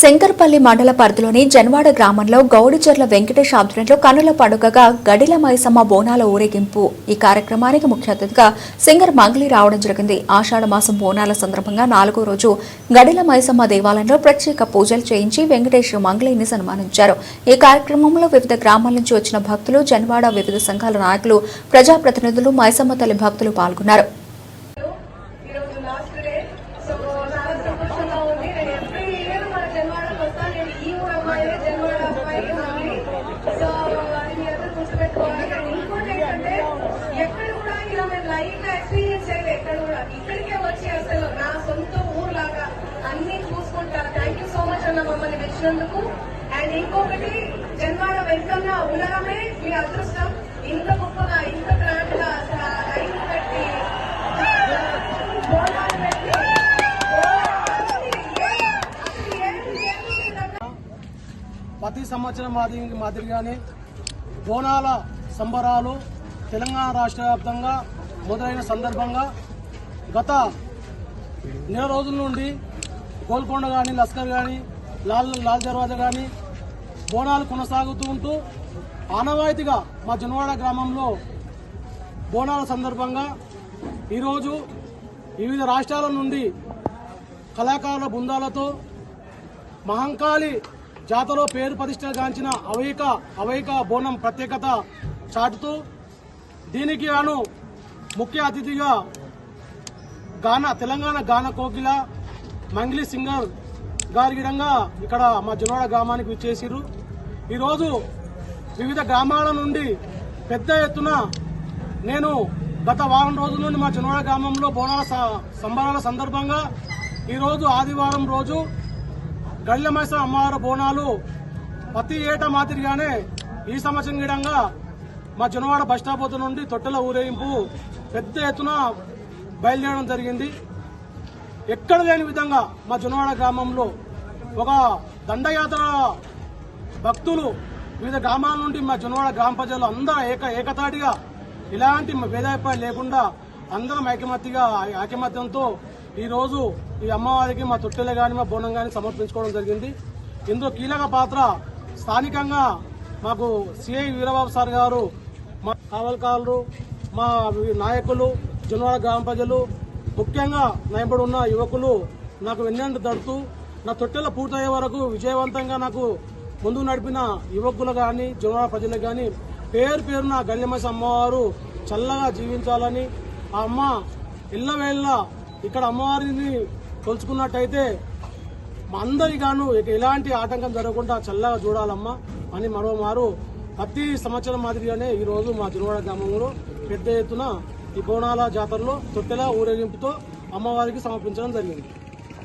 శంకర్పల్లి మండల పరిధిలోని జన్వాడ గ్రామంలో గౌడిచెర్ల వెంకటేష్ ఆధ్వర్యంలో కనుల పండుగగా గడిల మైసమ్మ బోనాల ఊరేగింపు. ఈ కార్యక్రమానికి ముఖ్య అతిథిగా సింగర్ మంగళి రావడం జరిగింది. ఆషాఢ మాసం బోనాల సందర్భంగా నాలుగో రోజు గడిల మైసమ్మ దేవాలయంలో ప్రత్యేక పూజలు చేయించి వెంకటేష్ మంగళిని సన్మానించారు. ఈ కార్యక్రమంలో వివిధ గ్రామాల నుంచి వచ్చిన భక్తులు జన్వాడ వివిధ సంఘాల నాయకులు ప్రజాప్రతినిధులు మైసమ్మ తల్లి భక్తులు పాల్గొన్నారు. మమ్మల్ని అండ్ ఇంకొకటి జన్మాల వెళ్తున్న ఉండడమే మీ అదృష్టం. ఇంత గొప్పగా ఇంత గ్రాండ్గా అసలు పెట్టి ప్రతి సంవత్సరం మాదిరి మాదిరిగానే బోనాల సంబరాలు తెలంగాణ రాష్ట్ర వ్యాప్తంగా మొదలైన సందర్భంగా గత నెల రోజుల నుండి గోల్కొండ కానీ లస్కర్ కానీ లాల్ లాల్ దర్వాజా కానీ బోనాలు కొనసాగుతూ ఉంటూ ఆనవాయితీగా మా జనవాడ గ్రామంలో బోనాల సందర్భంగా ఈరోజు వివిధ రాష్ట్రాల నుండి కళాకారుల బృందాలతో మహంకాళి జాతరలో పేరు ప్రతిష్టగాంచిన అవైక అవైక బోనం ప్రత్యేకత చాటుతూ దీనికి గాను ముఖ్య అతిథిగా గాన తెలంగాణ గాన కోకిల మంగ్లీ సింగర్ గారి విధంగా ఇక్కడ మా జునోడ గ్రామానికి విచ్చేసిరు ఈరోజు వివిధ గ్రామాల నుండి పెద్ద ఎత్తున నేను గత వారం రోజుల నుండి మా జునవాడ గ్రామంలో బోనాల స- సంబరాల సందర్భంగా ఈరోజు ఆదివారం రోజు గళ్ళమైస అమ్మవారి బోనాలు ప్రతి ఏటా మాదిరిగానే ఈ సంవత్సరం గిడంగా మా జునవాడ బస్ స్టాప్ వద్ద నుండి తొట్టెల ఊరేగింపు పెద్ద ఎత్తున బయలుదేరడం జరిగింది. ఎక్కడ లేని విధంగా మా జునవాడ గ్రామంలో ఒక దండయాత్ర భక్తులు వివిధ గ్రామాల నుండి మా జునవాడ గ్రామ ప్రజలు అందరూ ఏక ఏకతాటిగా ఇలాంటి భేదాభిప్రాయం లేకుండా అందరం ఐకమత్యగా ఐకమత్యంతో ఈరోజు ఈ అమ్మవారికి మా తొట్టెలు కానీ మా బోనం కానీ సమర్పించుకోవడం జరిగింది. ఇందులో కీలక పాత్ర స్థానికంగా మాకు సిఐ వీరబాబు సార్ గారు మా కావల్కారులు మా నాయకులు జునవాడ గ్రామ ప్రజలు ముఖ్యంగా నయబడి ఉన్న యువకులు నాకు వెన్నెండు తడుతూ నా తొట్టెల పూర్తయ్యే వరకు విజయవంతంగా నాకు ముందు నడిపిన యువకులు కానీ జునవాడ ప్రజలకు కానీ పేరు పేరున గల్యమసి అమ్మవారు చల్లగా జీవించాలని ఆ అమ్మ ఇళ్ళవేళ్ళ ఇక్కడ అమ్మవారిని కొలుచుకున్నట్టయితే మా అందరిగాను ఎలాంటి ఆటంకం జరగకుండా చల్లగా చూడాలమ్మా అని మరోమారు ప్రతి సంవత్సరం మాదిరిగానే ఈ రోజు మా జునవాడ గ్రామంలో పెద్ద ఎత్తున ఈ బోనాల జాతరలో తొట్టెల ఊరేగింపుతో అమ్మవారికి సమర్పించడం జరిగింది.